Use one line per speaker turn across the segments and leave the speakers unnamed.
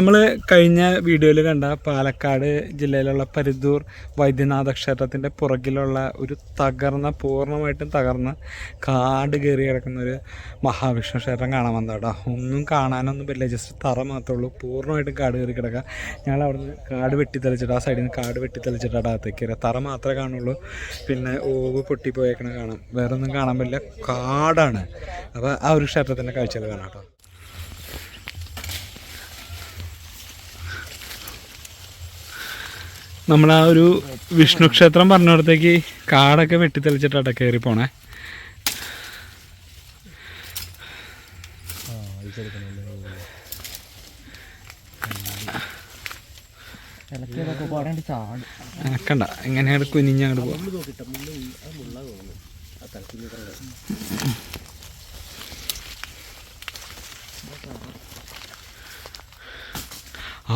നമ്മൾ കഴിഞ്ഞ വീഡിയോയിൽ കണ്ട പാലക്കാട് ജില്ലയിലുള്ള പരിദൂർ വൈദ്യനാഥ ക്ഷേത്രത്തിന്റെ പുറകിലുള്ള ഒരു തകർന്ന പൂർണമായിട്ടും തകർന്ന കാട് കയറി കിടക്കുന്ന ഒരു മഹാവിഷ്ണു ക്ഷേത്രം കാണാൻ വന്നതാട്ടോ ഒന്നും കാണാനൊന്നും പറ്റില്ല. ജസ്റ്റ് തറ മാത്രമേ ഉള്ളൂ. പൂർണമായിട്ടും കാട് കയറി കിടക്കുക ഞങ്ങൾ അവിടുന്ന് കാട് വെട്ടിത്തെളിച്ചിട്ട് ആ സൈഡിൽ നിന്ന് കാട് വെട്ടിത്തെളിച്ചിട്ടാണ് അകത്തേക്ക് കയറുക തറ മാത്രമേ കാണുള്ളൂ. പിന്നെ ഓവ് പൊട്ടിപ്പോയേക്കണ കാണാം. വേറെ ഒന്നും കാണാൻ പറ്റില്ല. കാടാണ്. അപ്പോൾ ആ ഒരു ക്ഷേത്രത്തിന്റെ കാഴ്ചകൾ കാണാം കേട്ടോ നമ്മൾ ആ ഒരു വിഷ്ണു ക്ഷേത്രം പറഞ്ഞിടത്തേക്ക് കാടൊക്കെ വെട്ടിത്തെളിച്ചിട്ടാണ് കയറി പോണേ. കണ്ട എങ്ങനെയാണ് കുനിഞ്ഞ് അങ്ങോട്ട് പോവാം.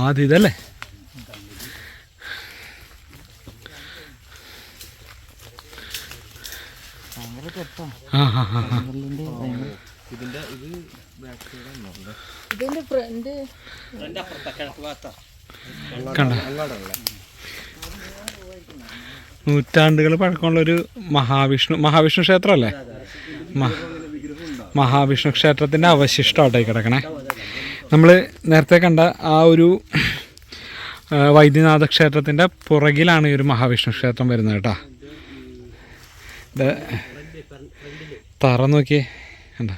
ആദ്യം ഇതല്ലേ?
ഭയങ്കര ഇതിന്റെ
ആ.
നെല്ലിന്റെ ഭയങ്കര
ഇതിന്റെ ഫ്രണ്ട്
കണ്ട? നൂറ്റാണ്ടുകൾ പഴക്കമുള്ള ഒരു മഹാവിഷ്ണു മഹാവിഷ്ണു ക്ഷേത്രമല്ലേ? മഹാവിഷ്ണു ക്ഷേത്രത്തിന്റെ അവശിഷ്ടമായിട്ടായി കിടക്കണേ. നമ്മൾ നേരത്തെ കണ്ട ആ ഒരു വൈദ്യനാഥ ക്ഷേത്രത്തിന്റെ പുറകിലാണ് ഈ ഒരു മഹാവിഷ്ണു ക്ഷേത്രം വരുന്നത് കേട്ടോ. ഇത് തറ നോക്കിയേ. കണ്ട?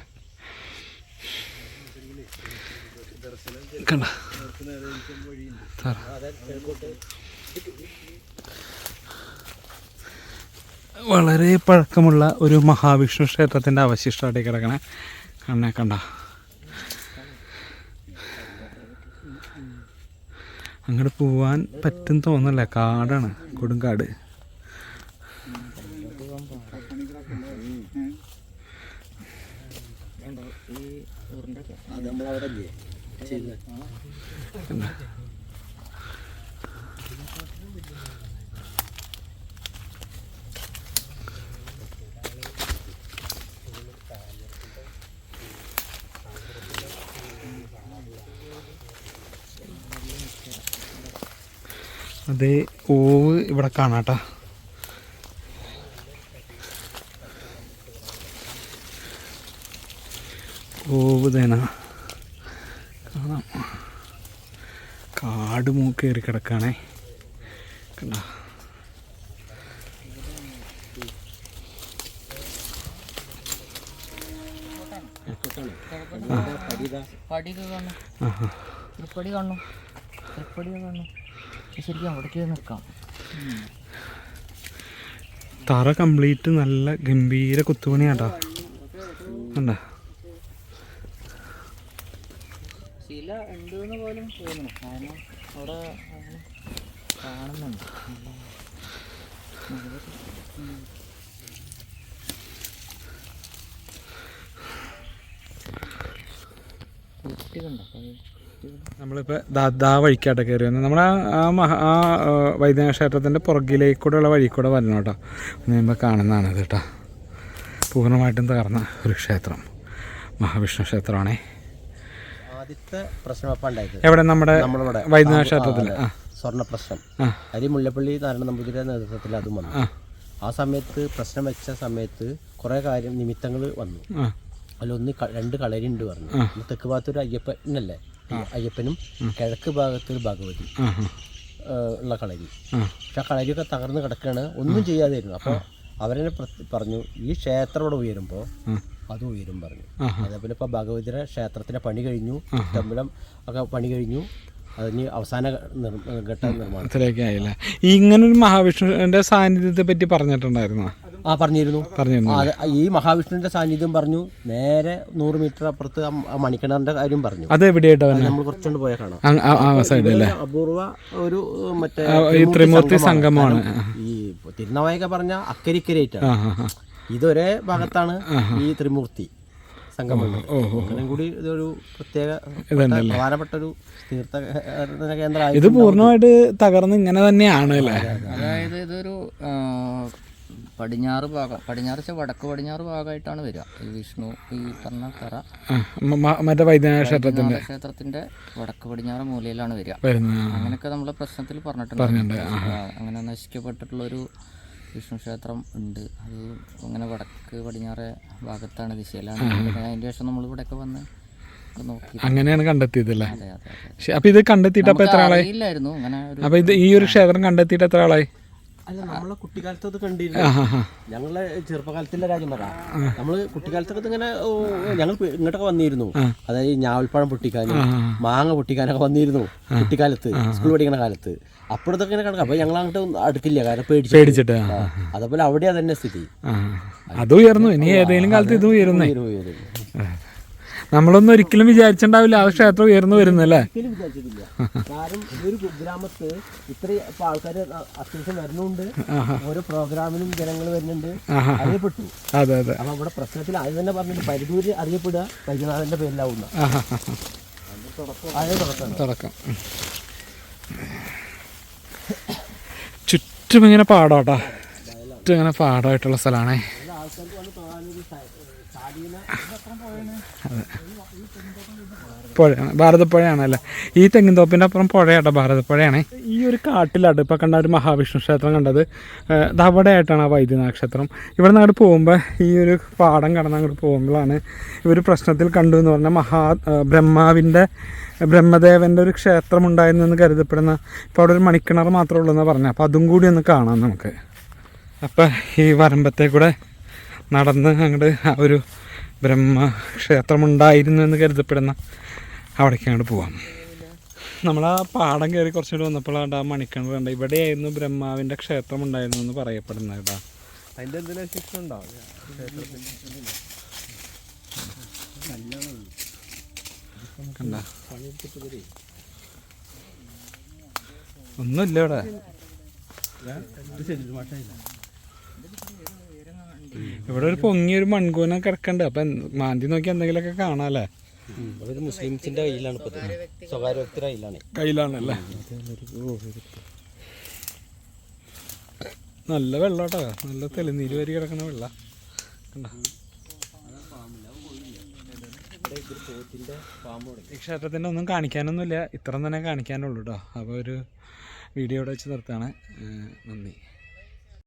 കണ്ട? തറ. വളരെ പഴക്കമുള്ള ഒരു മഹാവിഷ്ണു ക്ഷേത്രത്തിന്റെ അവശിഷ്ടമായിട്ട് കിടക്കണേ. കണ്ണേ കണ്ട? അങ്ങോട്ട് പോവാൻ പറ്റും തോന്നല്ല കാടാണ് കൊടുങ്കാട്. അതേ ഓവ് ഇവിടെ കാണാട്ടാ. ഓവ് തേന കാണാം കാട് മൂക്ക് കയറി കിടക്കാണേ. കണ്ട?
തൃപ്പടി ശരിക്കും അവിടേക്ക് നിൽക്കാം.
തറ കംപ്ലീറ്റ് നല്ല ഗംഭീര കുത്തുപണിയാട്ടാ. കണ്ട?
ശില ഉണ്ടെന്ന് പോലും തോന്നുന്നു. കാരണം അവിടെ കാണുന്നുണ്ട്.
നമ്മളിപ്പോൾ ദാ വഴിക്കാട്ടെ കയറി വന്നു നമ്മൾ ആ മഹാ ആ വൈദ്യനാഥ ക്ഷേത്രത്തിന്റെ പുറകിലേക്കൂടെയുള്ള വഴി കൂടെ വരണം കേട്ടോ. കഴിയുമ്പോൾ കാണുന്നതാണ് കേട്ടോ. പൂർണമായിട്ടും തകർന്ന ഒരു ക്ഷേത്രം. മഹാവിഷ്ണു ക്ഷേത്രമാണേ.
ആദ്യത്തെ പ്രശ്നം അപ്പം ഉണ്ടായത്.
എവിടെ? നമ്മുടെ
നമ്മളിവിടെ
വൈദ്യനാഥ ക്ഷേത്രത്തിൽ
സ്വർണ പ്രശ്നം. അരി മുല്ലപ്പള്ളി നാരായണ നമ്പൂതിരിയുടെ നേതൃത്വത്തിൽ അതും വന്നു.
ആ.
സമയത്ത് പ്രശ്നം വെച്ച സമയത്ത് കുറേ കാര്യം നിമിത്തങ്ങൾ വന്നു. അതിലൊന്ന് രണ്ട് രണ്ട് കളരിണ്ട് പറഞ്ഞു. തെക്ക് ഭാഗത്തൊരു അയ്യപ്പനല്ലേ? അയ്യപ്പനും കിഴക്ക് ഭാഗത്തൊരു ഭഗവതി.
ആ ആ.
ഏഹ്, ഉള്ള കളരി. പക്ഷെ ആ കളരിയൊക്കെ തകർന്ന് കിടക്കുകയാണ് ഒന്നും ചെയ്യാതെയിരുന്നു അപ്പോൾ അവരെന്നെ പറഞ്ഞു ഈ ക്ഷേത്രം ഇവിടെ ഉയരുമ്പോൾ അത് ഉയരും പറഞ്ഞു. അതേപോലെ ഇപ്പോൾ ഭഗവതിയുടെ ക്ഷേത്രത്തിന്റെ പണി കഴിഞ്ഞു തമ്പലം ഒക്കെ പണി കഴിഞ്ഞു. അതിന് അവസാന ഘട്ട നിർമ്മാണം.
ത്തിലേക്ക് ആയില്ല? ഇങ്ങനൊരു മഹാവിഷ്ണുവിന്റെ സാന്നിധ്യത്തെ പറ്റി പറഞ്ഞിട്ടുണ്ടായിരുന്നു?
ആ പറഞ്ഞിരുന്നു.
പറഞ്ഞിരുന്നു
ഈ മഹാവിഷ്ണുവിന്റെ സാന്നിധ്യം പറഞ്ഞു. നേരെ നൂറ് മീറ്റർ അപ്പുറത്ത് മണിക്കിണറിന്റെ കാര്യം പറഞ്ഞു.
അത്
എവിടെയായിട്ടാണ് നമ്മൾ കുറച്ചുകൊണ്ട് പോയാൽ കാണാം. അപൂർവ ഒരു മറ്റേ
ത്രിമൂർത്തി സംഗമമാണ്.
ഈ തിരുനാവായൊക്കെ പറഞ്ഞ അക്കരിക്കരയായിട്ടാണ്. ഇതൊരേ ഭാഗത്താണ് ഈ ത്രിമൂർത്തി സംഗമം
ഓഹോ
കൂടി ഇതൊരു പ്രത്യേക? പ്രധാനപ്പെട്ട ഒരു തീർത്ഥ കേന്ദ്രമായി
ഇത് പൂർണമായിട്ട് തകർന്ന് ഇങ്ങനെ തന്നെയാണ് അല്ലേ?
അതായത് ഇതൊരു പടിഞ്ഞാറ് ഭാഗം പടിഞ്ഞാറ് വെച്ചാൽ വടക്ക് പടിഞ്ഞാറ് ഭാഗമായിട്ടാണ് വരിക. ഈ വിഷ്ണു ഈ പറഞ്ഞ
മ- മറ്റേ വൈദ്യനാഥ
ക്ഷേത്രത്തിന്റെ. ക്ഷേത്രത്തിന്റെ വടക്ക് പടിഞ്ഞാറ് മൂലയിലാണ് വരിക. അങ്ങനെയൊക്കെ നമ്മളെ പ്രശ്നത്തിൽ പറഞ്ഞിട്ടുണ്ട്.
അങ്ങനെ
നശിക്കപ്പെട്ടിട്ടുള്ള ഒരു നശിക്കപ്പെട്ടിട്ടുള്ളൊരു വിഷ്ണു ക്ഷേത്രം ഉണ്ട്. അത് അങ്ങനെ വടക്ക് പടിഞ്ഞാറ് ഭാഗത്താണ് ദിശയിലാണ്. അതിന്റെ ശേഷം നമ്മൾ ഇവിടെയൊക്കെ വന്ന്
അങ്ങനെയാണ് കണ്ടെത്തിയതല്ലേ അപ്പൊ ഇത് കണ്ടെത്തിയിട്ട് അപ്പൊ എത്ര ആളായി? അപ്പൊ ഇത് ഈ ഒരു ക്ഷേത്രം കണ്ടെത്തിയിട്ട് എത്ര ആളായി?
അല്ല നമ്മളെ കുട്ടിക്കാലത്ത് അത് കണ്ടിരുന്നു. ഞങ്ങളെ ചെറുപ്പകാലത്തിന്റെ കാര്യം പറ. നമ്മൾ കുട്ടിക്കാലത്തൊക്കെ ഇങ്ങനെ ഞങ്ങൾ ഇങ്ങോട്ടൊക്കെ വന്നിരുന്നു. അതായത് ഞാവൽപ്പഴം പൊട്ടിക്കാനും മാങ്ങ പൊട്ടിക്കാനൊക്കെ വന്നിരുന്നു കുട്ടിക്കാലത്ത് സ്കൂൾ പഠിക്കുന്ന കാലത്ത്. അപ്പോഴത്തൊക്കെ ഇങ്ങനെ കണക്കാം. അപ്പൊ ഞങ്ങൾ അങ്ങോട്ട് അടുക്കില്ല കാരണം പേടിച്ചു
പേടിച്ചിട്ട്
അതേപോലെ അവിടെ അതന്നെ സ്ഥിതി.
അത് ഉയർന്നു. ഇനി ഏതെങ്കിലും കാലത്ത് ഇത്
ഉയരും.
നമ്മളൊന്നും ഒരിക്കലും വിചാരിച്ചിട്ടുണ്ടാവില്ല ആ ക്ഷേത്രം ഉയർന്നു വരുന്നല്ലേ
ഒരിക്കലും വിചാരിച്ചിട്ടില്ല. കാരണം ഈ ഒരു ഗ്രാമത്ത് ഇത്ര ഇപ്പൊ ആൾക്കാർ അത്യാവശ്യം വരുന്നുണ്ട്. ഓരോ പ്രോഗ്രാമിനും ജനങ്ങൾ വരുന്നുണ്ട്. അറിയപ്പെട്ടു.
അതെ അതെ.
അപ്പൊ അവിടെ പ്രശ്നത്തിൽ ആദ്യം തന്നെ പറഞ്ഞിട്ട് അറിയപ്പെടുക വൈദ്യനാഥന്റെ പേരിലാവുന്ന.
ആഹാ.
അതേ തുടക്കം.
തുടക്കം. ചുറ്റും ഇങ്ങനെ പാടാട്ടാ. ചുറ്റും ഇങ്ങനെ പാടമായിട്ടുള്ള സ്ഥലമാണേ പുഴ ഭാരതപ്പുഴയാണല്ലേ? ഈ തെങ്ങിൻതോപ്പിന്റെ അപ്പുറം പുഴയാട്ടോ ഭാരതപ്പുഴയാണേ. ഈ ഒരു കാട്ടിലാണ് ഇപ്പോൾ കണ്ട ഒരു മഹാവിഷ്ണു ക്ഷേത്രം കണ്ടത് ഇത് ആ വൈദ്യനാഥ ക്ഷേത്രം ഇവിടെ നിന്ന് അങ്ങോട്ട് പോകുമ്പോൾ ഈ ഒരു പാടം കടന്ന് അങ്ങോട്ട് പോകുമ്പോഴാണ് ഇവർ പ്രശ്നത്തിൽ കണ്ടു എന്ന് പറഞ്ഞാൽ മഹാ ബ്രഹ്മാവിന്റെ ബ്രഹ്മദേവന്റെ ഒരു ക്ഷേത്രം ഉണ്ടായിരുന്നു എന്ന് കരുതപ്പെടുന്ന ഇപ്പോൾ അവിടെ ഒരു മണിക്കിണർ മാത്രമേ ഉള്ളൂ എന്നാണ് പറഞ്ഞത് അപ്പോൾ അതും കൂടി ഒന്ന് കാണാം നമുക്ക്. അപ്പം ഈ വരമ്പത്തെ കൂടെ നടന്ന് അങ്ങോട്ട് ആ ഒരു ബ്രഹ്മ ക്ഷേത്രമുണ്ടായിരുന്നു എന്ന് കരുതപ്പെടുന്ന അവിടേക്ക് അങ്ങോട്ട് പോവാം. നമ്മൾ ആ പാടം കയറി കുറച്ചുകൂടി വന്നപ്പോഴാണ് ആ മണിക്കിണർ കണ്ട ഇവിടെയായിരുന്നു ബ്രഹ്മാവിന്റെ ക്ഷേത്രം ഉണ്ടായിരുന്നു എന്ന് പറയപ്പെടുന്നത് കേട്ടോ.
അതിന്റെ എന്തെങ്കിലും ശിക്ഷ ഉണ്ടാവും
കണ്ട? ഒന്നുമില്ല ഇവിടെ. ഇവിടെ ഒരു പൊങ്ങി ഒരു മൺകൂന കിടക്കണ്ട്. അപ്പൊ മാന്തി നോക്കി എന്തെങ്കിലുമൊക്കെ കാണാല്ലേ?
മുസ്ലിംസിന്റെ കയ്യിലാണ് ഇപ്പൊ. സ്വകാര്യ വ്യക്തിയുടെ കയ്യിലാണ്.
കയ്യിലാണല്ലേ? നല്ല വെള്ളം കേട്ടോ നല്ല തെളിനീര് വരി കിടക്കുന്ന വെള്ളം. ക്ഷേത്രത്തിന്റെ ഈ ക്ഷേത്രത്തിന്റെ ഒന്നും കാണിക്കാനൊന്നുമില്ല. ഇത്ര തന്നെ കാണിക്കാനുള്ളൂ കേട്ടോ അപ്പോൾ ഒരു വീഡിയോ ഇവിടെ വെച്ച് നിർത്താണ് നന്ദി.